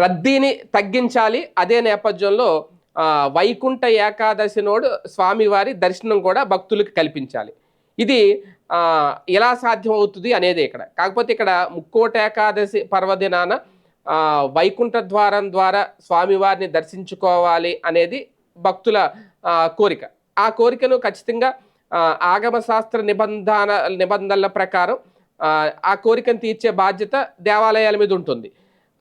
రద్దీని తగ్గించాలి. అదే నేపథ్యంలో వైకుంఠ ఏకాదశి నోడు స్వామివారి దర్శనం కూడా భక్తులకు కల్పించాలి. ఇది ఎలా సాధ్యం అవుతుంది అనేది ఇక్కడ. కాకపోతే ఇక్కడ ముక్కోట ఏకాదశి పర్వదినాన వైకుంఠ ద్వారం ద్వారా స్వామివారిని దర్శించుకోవాలి అనేది భక్తుల కోరిక. ఆ కోరికను ఖచ్చితంగా ఆగమశాస్త్ర ఆగమ శాస్త్ర నిబంధన నిబంధనల ప్రకారం ఆ కోరికను తీర్చే బాధ్యత దేవాలయాల మీద ఉంటుంది.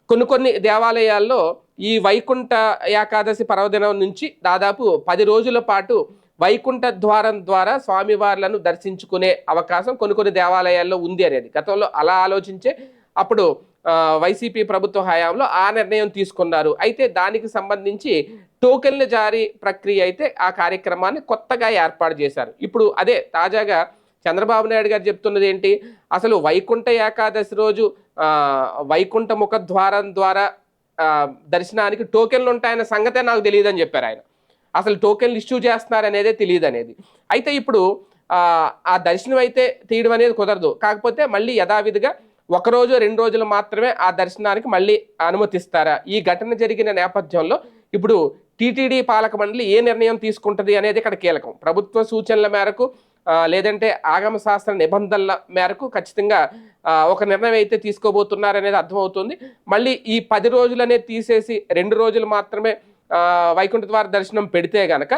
కొన్ని కొన్ని దేవాలయాల్లో ఈ వైకుంఠ ఏకాదశి పర్వదినం నుంచి దాదాపు పది రోజుల పాటు వైకుంఠ ద్వారం ద్వారా స్వామివార్లను దర్శించుకునే అవకాశం కొన్ని కొన్ని దేవాలయాల్లో ఉంది అనేది. గతంలో అలా ఆలోచించే అప్పుడు వైసీపీ ప్రభుత్వ హయాంలో ఆ నిర్ణయం తీసుకున్నారు. అయితే దానికి సంబంధించి టోకెన్ల జారీ ప్రక్రియ అయితే ఆ కార్యక్రమాన్ని కొత్తగా ఏర్పాటు చేశారు. ఇప్పుడు అదే తాజాగా చంద్రబాబు నాయుడు గారు చెప్తున్నది ఏంటి? అసలు వైకుంఠ ఏకాదశి రోజు వైకుంఠ వైకుంఠ ముఖద్వారం ద్వారా దర్శనానికి టోకెన్లు ఉంటాయన్న సంగతే నాకు తెలియదని చెప్పారు ఆయన. అసలు టోకెన్లు ఇష్యూ చేస్తున్నారనేదే తెలియదు అనేది అయితే ఇప్పుడు ఆ, దర్శనం అయితే తీయడం అనేది కుదరదు. కాకపోతే మళ్ళీ యథావిధిగా ఒకరోజు రెండు రోజులు మాత్రమే ఆ దర్శనానికి మళ్ళీ అనుమతిస్తారా? ఈ ఘటన జరిగిన నేపథ్యంలో ఇప్పుడు టీటీడీ పాలక మండలి ఏ నిర్ణయం తీసుకుంటుంది అనేది ఇక్కడ కీలకం. ప్రభుత్వ సూచనల మేరకు లేదంటే ఆగమ శాస్త్ర నిబంధనల మేరకు ఖచ్చితంగా ఒక నిర్ణయం అయితే తీసుకోబోతున్నారనేది అర్థమవుతుంది. మళ్ళీ ఈ పది రోజులు తీసేసి రెండు రోజులు మాత్రమే వైకుంఠ ద్వార దర్శనం పెడితే గనక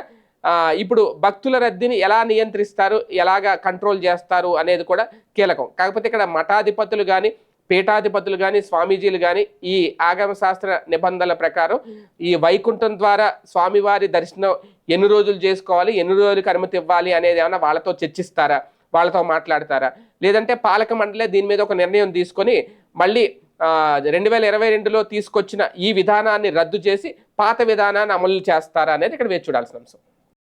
ఇప్పుడు భక్తుల రద్దీని ఎలా నియంత్రిస్తారు ఎలాగా కంట్రోల్ చేస్తారు అనేది కూడా కీలకం. కాకపోతే ఇక్కడ మఠాధిపతులు కానీ పీఠాధిపతులు కానీ స్వామీజీలు కానీ ఈ ఆగమ శాస్త్ర నిబంధనల ప్రకారం ఈ వైకుంఠం ద్వారా స్వామివారి దర్శనం ఎన్ని రోజులు చేసుకోవాలి ఎన్ని రోజులకు అనుమతి ఇవ్వాలి అనేది ఏమైనా వాళ్ళతో చర్చిస్తారా? వాళ్ళతో మాట్లాడతారా? లేదంటే పాలక మండలే దీని మీద ఒక నిర్ణయం తీసుకొని మళ్ళీ రెండు వేల ఇరవై రెండులో తీసుకొచ్చిన ఈ విధానాన్ని రద్దు చేసి పాత విధానాన్ని అమలు చేస్తారా అనేది ఇక్కడ వేచి చూడాల్సిన అంశం.